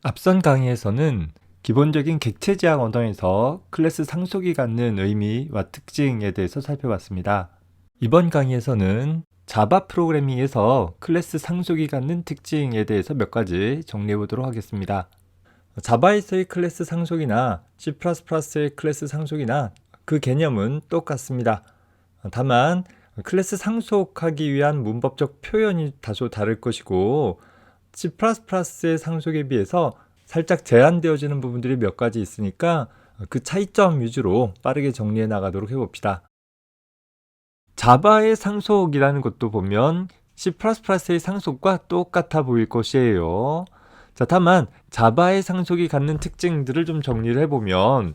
앞선 강의에서는 기본적인 객체 지향 언어에서 클래스 상속이 갖는 의미와 특징에 대해서 살펴봤습니다. 이번 강의에서는 자바 프로그래밍에서 클래스 상속이 갖는 특징에 대해서 몇 가지 정리해 보도록 하겠습니다. 자바에서의 클래스 상속이나 C++의 클래스 상속이나 그 개념은 똑같습니다. 다만 클래스 상속하기 위한 문법적 표현이 다소 다를 것이고 C++의 상속에 비해서 살짝 제한되어지는 부분들이 몇 가지 있으니까 그 차이점 위주로 빠르게 정리해 나가도록 해봅시다. 자바의 상속이라는 것도 보면 C++의 상속과 똑같아 보일 것이에요. 자, 다만 자바의 상속이 갖는 특징들을 좀 정리를 해보면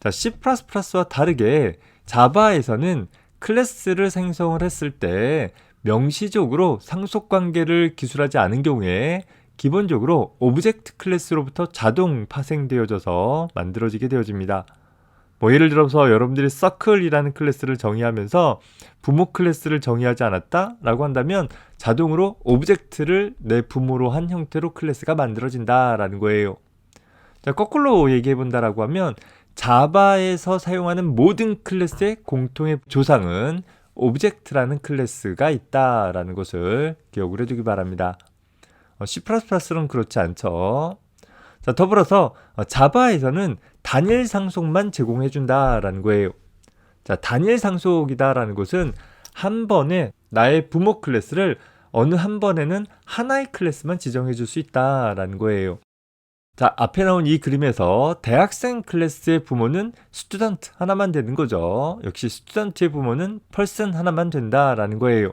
자, C++와 다르게 자바에서는 클래스를 생성을 했을 때 명시적으로 상속 관계를 기술하지 않은 경우에 기본적으로 오브젝트 클래스로부터 자동 파생되어져서 만들어지게 되어집니다. 뭐 예를 들어서 여러분들이 서클이라는 클래스를 정의하면서 부모 클래스를 정의하지 않았다 라고 한다면 자동으로 오브젝트를 내 부모로 한 형태로 클래스가 만들어진다 라는 거예요. 자, 거꾸로 얘기해 본다라고 하면 자바에서 사용하는 모든 클래스의 공통의 조상은 오브젝트라는 클래스가 있다라는 것을 기억을 해두기 바랍니다. 어, C++는 그렇지 않죠. 자, 더불어서 어, 자바에서는 단일 상속만 제공해 준다라는 거예요. 자, 단일 상속이다라는 것은 한 번에 나의 부모 클래스를 어느 한 번에는 하나의 클래스만 지정해 줄 수 있다라는 거예요. 자, 앞에 나온 이 그림에서 대학생 클래스의 부모는 스튜던트 하나만 되는 거죠. 역시 스튜던트의 부모는 펄슨 하나만 된다라는 거예요.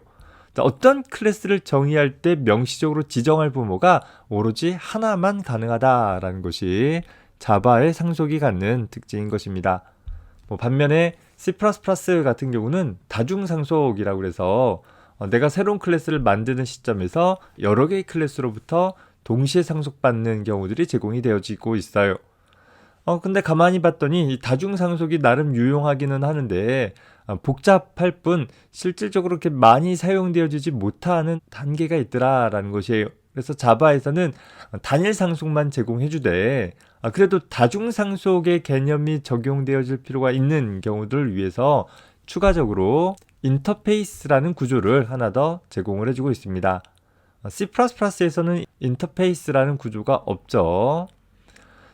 자, 어떤 클래스를 정의할 때 명시적으로 지정할 부모가 오로지 하나만 가능하다라는 것이 자바의 상속이 갖는 특징인 것입니다. 뭐 반면에 C++ 같은 경우는 다중상속이라고 그래서 어, 내가 새로운 클래스를 만드는 시점에서 여러 개의 클래스로부터 동시에 상속받는 경우들이 제공이 되어지고 있어요. 어, 근데 가만히 봤더니 이 다중 상속이 나름 유용하기는 하는데 어, 복잡할 뿐 실질적으로 그렇게 많이 사용되어지지 못하는 단계가 있더라라는 것이에요. 그래서 자바에서는 단일 상속만 제공해주되 아, 그래도 다중 상속의 개념이 적용되어질 필요가 있는 경우들을 위해서 추가적으로 인터페이스라는 구조를 하나 더 제공을 해주고 있습니다. C++에서는 인터페이스라는 구조가 없죠.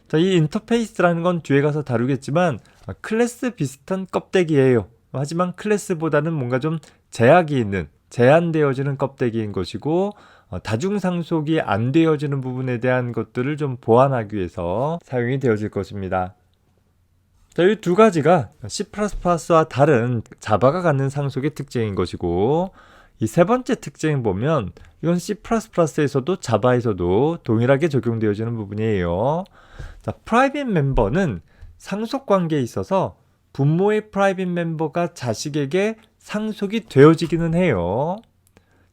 자, 이 인터페이스라는 건 뒤에 가서 다루겠지만 클래스 비슷한 껍데기예요. 하지만 클래스보다는 뭔가 좀 제약이 있는 제한되어지는 껍데기인 것이고 어, 다중상속이 안 되어지는 부분에 대한 것들을 좀 보완하기 위해서 사용이 되어질 것입니다. 자, 이 두 가지가 C++와 다른 자바가 갖는 상속의 특징인 것이고 이 세 번째 특징 보면 이건 C++에서도 자바에서도 동일하게 적용되어지는 부분이에요. 자, 프라이빗 멤버는 상속 관계에 있어서 부모의 프라이빗 멤버가 자식에게 상속이 되어지기는 해요.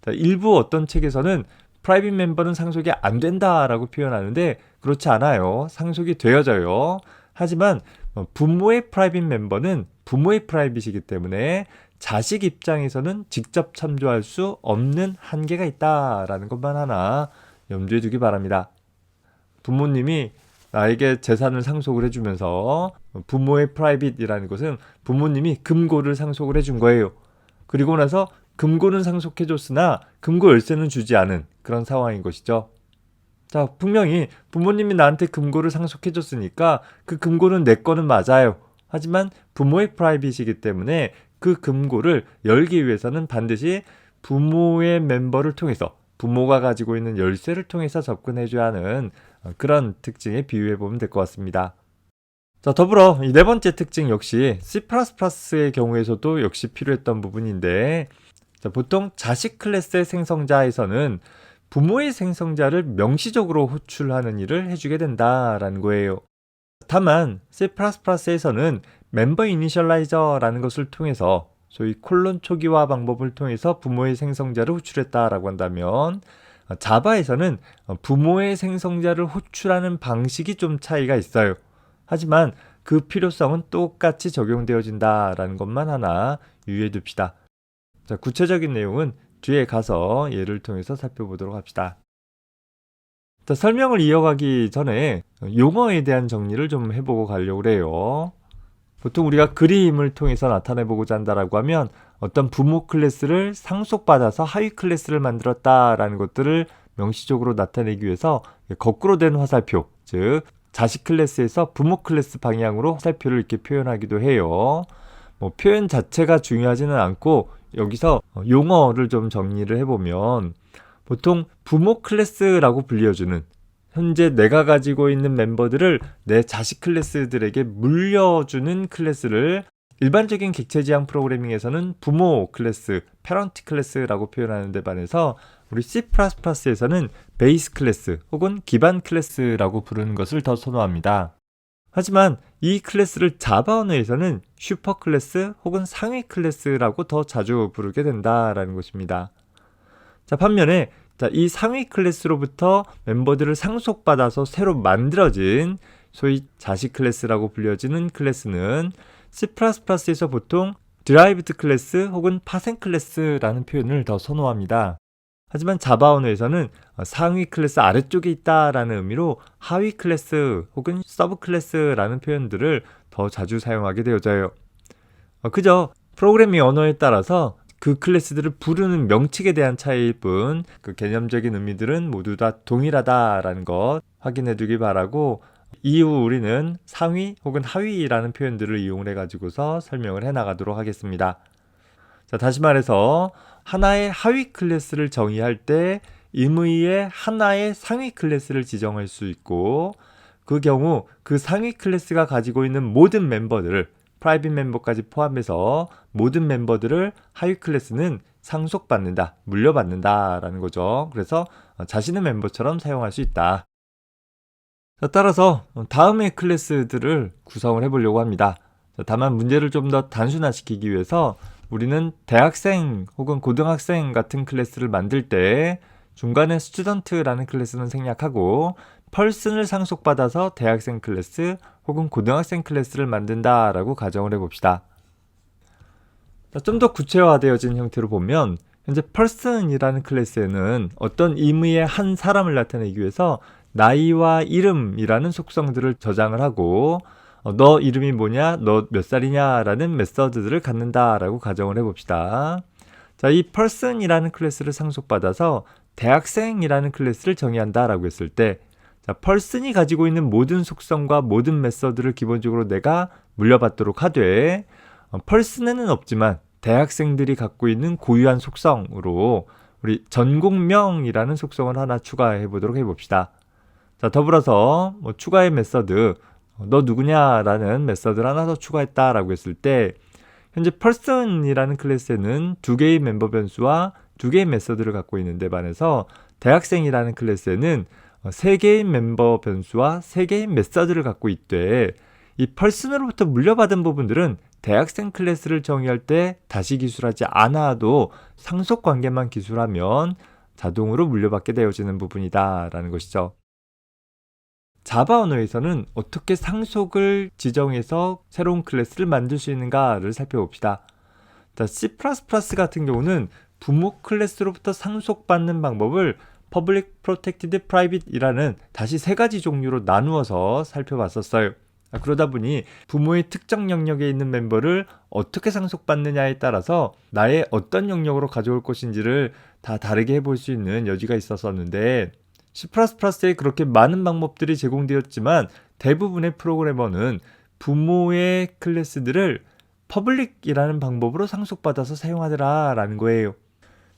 자, 일부 어떤 책에서는 프라이빗 멤버는 상속이 안 된다라고 표현하는데 그렇지 않아요. 상속이 되어져요. 하지만 어, 부모의 프라이빗 멤버는 부모의 프라이빗이기 때문에 자식 입장에서는 직접 참조할 수 없는 한계가 있다라는 것만 하나 염두에 두기 바랍니다. 부모님이 나에게 재산을 상속을 해주면서 부모의 프라이빗이라는 것은 부모님이 금고를 상속을 해준 거예요. 그리고 나서 금고는 상속해줬으나 금고 열쇠는 주지 않은 그런 상황인 것이죠. 자, 분명히 부모님이 나한테 금고를 상속해줬으니까 그 금고는 내 거는 맞아요. 하지만 부모의 프라이빗이기 때문에 그 금고를 열기 위해서는 반드시 부모의 멤버를 통해서 부모가 가지고 있는 열쇠를 통해서 접근해줘야 하는 그런 특징에 비유해 보면 될 것 같습니다. 자, 더불어 이 네 번째 특징 역시 C++의 경우에서도 역시 필요했던 부분인데 자, 보통 자식 클래스의 생성자에서는 부모의 생성자를 명시적으로 호출하는 일을 해주게 된다라는 거예요. 다만 C++에서는 멤버 이니셜라이저라는 것을 통해서 소위 콜론 초기화 방법을 통해서 부모의 생성자를 호출했다라고 한다면 자바에서는 부모의 생성자를 호출하는 방식이 좀 차이가 있어요. 하지만 그 필요성은 똑같이 적용되어진다라는 것만 하나 유의해 둡시다. 자, 구체적인 내용은 뒤에 가서 예를 통해서 살펴보도록 합시다. 자, 설명을 이어가기 전에 용어에 대한 정리를 좀 해보고 가려고 해요. 보통 우리가 그림을 통해서 나타내보고자 한다라고 하면 어떤 부모 클래스를 상속받아서 하위 클래스를 만들었다라는 것들을 명시적으로 나타내기 위해서 거꾸로 된 화살표, 즉 자식 클래스에서 부모 클래스 방향으로 화살표를 이렇게 표현하기도 해요. 뭐 표현 자체가 중요하지는 않고 여기서 용어를 좀 정리를 해보면 보통 부모 클래스라고 불려주는 현재 내가 가지고 있는 멤버들을 내 자식 클래스들에게 물려주는 클래스를 일반적인 객체 지향 프로그래밍에서는 부모 클래스, 패런트 클래스라고 표현하는 데 반해서 우리 C++에서는 베이스 클래스 혹은 기반 클래스라고 부르는 것을 더 선호합니다. 하지만 이 클래스를 자바 언어에서는 슈퍼 클래스 혹은 상위 클래스라고 더 자주 부르게 된다라는 것입니다. 자, 반면에 자, 이 상위 클래스로부터 멤버들을 상속받아서 새로 만들어진 소위 자식 클래스라고 불려지는 클래스는 C++에서 보통 드라이브드 클래스 혹은 파생 클래스라는 표현을 더 선호합니다. 하지만 자바 언어에서는 상위 클래스 아래쪽에 있다라는 의미로 하위 클래스 혹은 서브 클래스라는 표현들을 더 자주 사용하게 되어져요. 어, 그저 프로그래밍 언어에 따라서 그 클래스들을 부르는 명칭에 대한 차이일 뿐, 그 개념적인 의미들은 모두 다 동일하다라는 것 확인해 두기 바라고, 이후 우리는 상위 혹은 하위라는 표현들을 이용해 가지고서 설명을 해 나가도록 하겠습니다. 자, 다시 말해서 하나의 하위 클래스를 정의할 때 임의의 하나의 상위 클래스를 지정할 수 있고 그 경우 그 상위 클래스가 가지고 있는 모든 멤버들을 프라이빗 멤버까지 포함해서 모든 멤버들을 하위 클래스는 상속받는다, 물려받는다 라는 거죠. 그래서 자신의 멤버처럼 사용할 수 있다. 자, 따라서 다음의 클래스들을 구성을 해보려고 합니다. 자, 다만 문제를 좀 더 단순화시키기 위해서 우리는 대학생 혹은 고등학생 같은 클래스를 만들 때 중간에 스튜던트라는 클래스는 생략하고 펄슨을 상속받아서 대학생 클래스 혹은 고등학생 클래스를 만든다라고 가정을 해봅시다. 좀 더 구체화되어진 형태로 보면 현재 person이라는 클래스에는 어떤 임의의 한 사람을 나타내기 위해서 나이와 이름이라는 속성들을 저장을 하고 어, 너 이름이 뭐냐, 너 몇 살이냐라는 메서드들을 갖는다라고 가정을 해봅시다. 자, 이 person이라는 클래스를 상속받아서 대학생이라는 클래스를 정의한다라고 했을 때 자, person이 가지고 있는 모든 속성과 모든 메서드를 기본적으로 내가 물려받도록 하되 어, person에는 없지만 대학생들이 갖고 있는 고유한 속성으로 우리 전공명이라는 속성을 하나 추가해 보도록 해봅시다. 자, 더불어서 뭐 추가의 메서드 너 누구냐라는 메서드를 하나 더 추가했다라고 했을 때 현재 person이라는 클래스에는 두 개의 멤버 변수와 두 개의 메서드를 갖고 있는데 반해서 대학생이라는 클래스에는 세 개의 멤버 변수와 세 개의 메서드를 갖고 있되 이 person으로부터 물려받은 부분들은 대학생 클래스를 정의할 때 다시 기술하지 않아도 상속 관계만 기술하면 자동으로 물려받게 되어지는 부분이다라는 것이죠. 자바 언어에서는 어떻게 상속을 지정해서 새로운 클래스를 만들 수 있는가를 살펴봅시다. 자, C++ 같은 경우는 부모 클래스로부터 상속받는 방법을 Public, Protected, Private이라는 다시 세 가지 종류로 나누어서 살펴봤었어요. 아, 그러다 보니 부모의 특정 영역에 있는 멤버를 어떻게 상속받느냐에 따라서 나의 어떤 영역으로 가져올 것인지를 다 다르게 해볼 수 있는 여지가 있었었는데 C++에 그렇게 많은 방법들이 제공되었지만 대부분의 프로그래머는 부모의 클래스들을 퍼블릭이라는 방법으로 상속받아서 사용하더라 라는 거예요.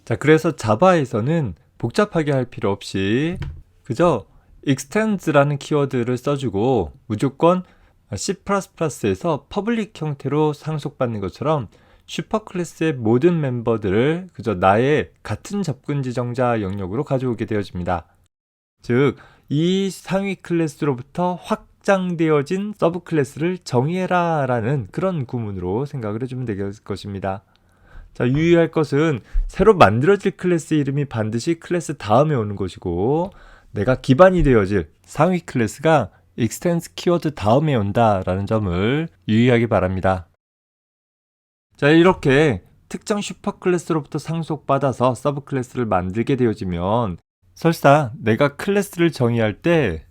자, 그래서 자바에서는 복잡하게 할 필요 없이 그저 extens라는 키워드를 써주고 무조건 C++에서 퍼블릭 형태로 상속받는 것처럼 슈퍼 클래스의 모든 멤버들을 그저 나의 같은 접근 지정자 영역으로 가져오게 되어집니다. 즉, 이 상위 클래스로부터 확장되어진 서브 클래스를 정의해라 라는 그런 구문으로 생각을 해주면 될 것입니다. 자, 유의할 것은 새로 만들어질 클래스 이름이 반드시 클래스 다음에 오는 것이고, 내가 기반이 되어질 상위 클래스가 extends 키워드 다음에 온다라는 점을 유의하기 바랍니다. 자, 이렇게 특정 슈퍼 클래스로부터 상속받아서 서브 클래스를 만들게 되어지면 설사 내가 클래스를 정의할 때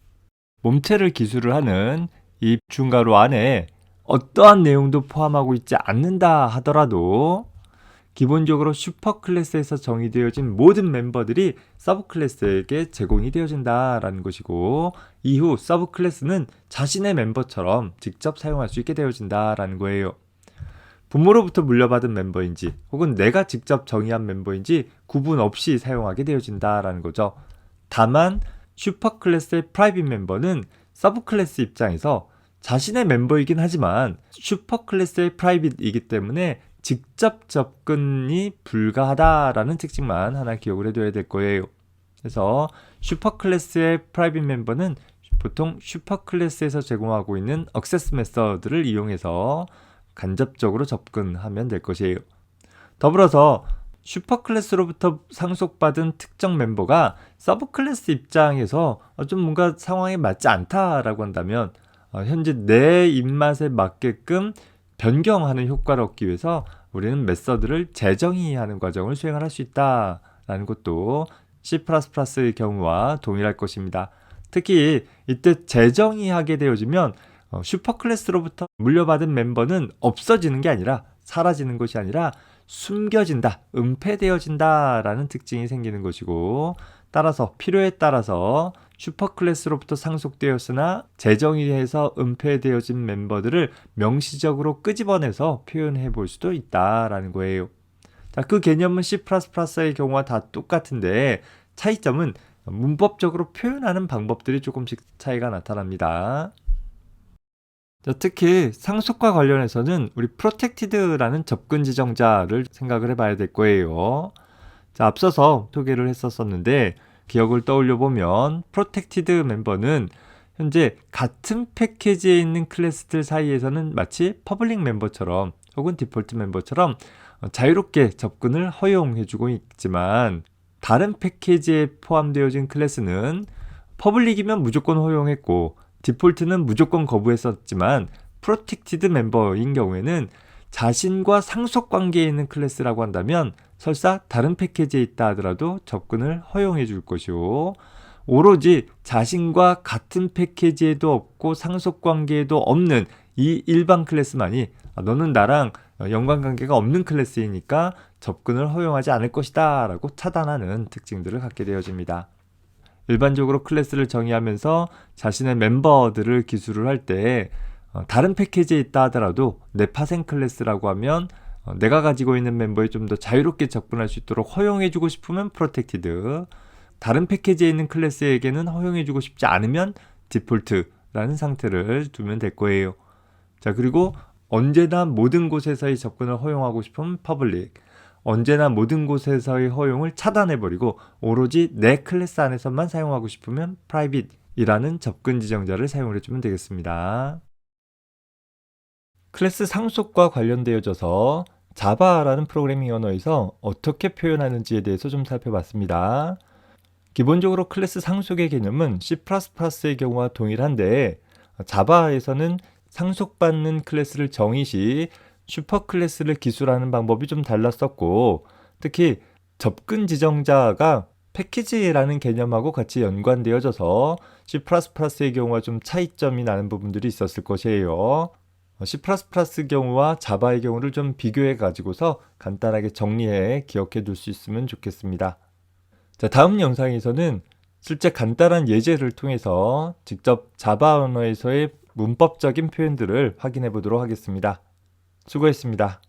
몸체를 기술을 하는 이 중괄호 안에 어떠한 내용도 포함하고 있지 않는다 하더라도 기본적으로 슈퍼 클래스에서 정의되어진 모든 멤버들이 서브 클래스에게 제공이 되어진다라는 것이고 이후 서브 클래스는 자신의 멤버처럼 직접 사용할 수 있게 되어진다라는 거예요. 부모로부터 물려받은 멤버인지 혹은 내가 직접 정의한 멤버인지 구분 없이 사용하게 되어진다라는 거죠. 다만 슈퍼 클래스의 프라이빗 멤버는 서브 클래스 입장에서 자신의 멤버이긴 하지만 슈퍼 클래스의 프라이빗이기 때문에 직접 접근이 불가하다라는 특징만 하나 기억을 해둬야 될 거예요. 그래서 슈퍼 클래스의 프라이빗 멤버는 보통 슈퍼 클래스에서 제공하고 있는 액세스 메서드를 이용해서 간접적으로 접근하면 될 것이에요. 더불어서 슈퍼 클래스로부터 상속받은 특정 멤버가 서브 클래스 입장에서 어, 좀 뭔가 상황에 맞지 않다라고 한다면 어, 현재 내 입맛에 맞게끔 변경하는 효과를 얻기 위해서 우리는 메서드를 재정의하는 과정을 수행할 수 있다라는 것도 C++의 경우와 동일할 것입니다. 특히 이때 재정의하게 되어지면 어, 슈퍼 클래스로부터 물려받은 멤버는 없어지는 게 아니라 사라지는 것이 아니라 숨겨진다, 은폐되어진다라는 특징이 생기는 것이고 따라서 필요에 따라서 슈퍼 클래스로부터 상속되었으나 재정의해서 은폐되어진 멤버들을 명시적으로 끄집어내서 표현해 볼 수도 있다라는 거예요. 자, 그 개념은 C++의 경우와 다 똑같은데 차이점은 문법적으로 표현하는 방법들이 조금씩 차이가 나타납니다. 자, 특히 상속과 관련해서는 우리 protected라는 접근 지정자를 생각을 해봐야 될 거예요. 자, 앞서서 소개를 했었었는데 기억을 떠올려 보면 protected 멤버는 현재 같은 패키지에 있는 클래스들 사이에서는 마치 퍼블릭 멤버처럼 혹은 디폴트 멤버처럼 자유롭게 접근을 허용해주고 있지만 다른 패키지에 포함되어진 클래스는 퍼블릭이면 무조건 허용했고 디폴트는 무조건 거부했었지만 프로텍티드 멤버인 경우에는 자신과 상속 관계에 있는 클래스라고 한다면 설사 다른 패키지에 있다 하더라도 접근을 허용해 줄 것이고 오로지 자신과 같은 패키지에도 없고 상속 관계에도 없는 이 일반 클래스만이 아, 너는 나랑 연관 관계가 없는 클래스이니까 접근을 허용하지 않을 것이다 라고 차단하는 특징들을 갖게 되어집니다. 일반적으로 클래스를 정의하면서 자신의 멤버들을 기술을 할때 어, 다른 패키지에 있다 하더라도 내 파생 클래스라고 하면 어, 내가 가지고 있는 멤버에 좀 더 자유롭게 접근할 수 있도록 허용해주고 싶으면 프로텍티드 다른 패키지에 있는 클래스에게는 허용해주고 싶지 않으면 디폴트라는 상태를 두면 될 거예요. 자 그리고 언제나 모든 곳에서의 접근을 허용하고 싶으면 퍼블릭 언제나 모든 곳에서의 허용을 차단해버리고 오로지 내 클래스 안에서만 사용하고 싶으면 private이라는 접근 지정자를 사용을 해주면 되겠습니다. 클래스 상속과 관련되어져서 자바라는 프로그래밍 언어에서 어떻게 표현하는지에 대해서 좀 살펴봤습니다. 기본적으로 클래스 상속의 개념은 C++의 경우와 동일한데 자바에서는 상속받는 클래스를 정의 시 슈퍼 클래스를 기술하는 방법이 좀 달랐었고 특히 접근 지정자가 패키지라는 개념하고 같이 연관되어져서 C++의 경우와 좀 차이점이 나는 부분들이 있었을 것이에요. C++ 경우와 자바의 경우를 좀 비교해 가지고서 간단하게 정리해 기억해 둘 수 있으면 좋겠습니다. 자, 다음 영상에서는 실제 간단한 예제를 통해서 직접 자바 언어에서의 문법적인 표현들을 확인해 보도록 하겠습니다. 수고했습니다.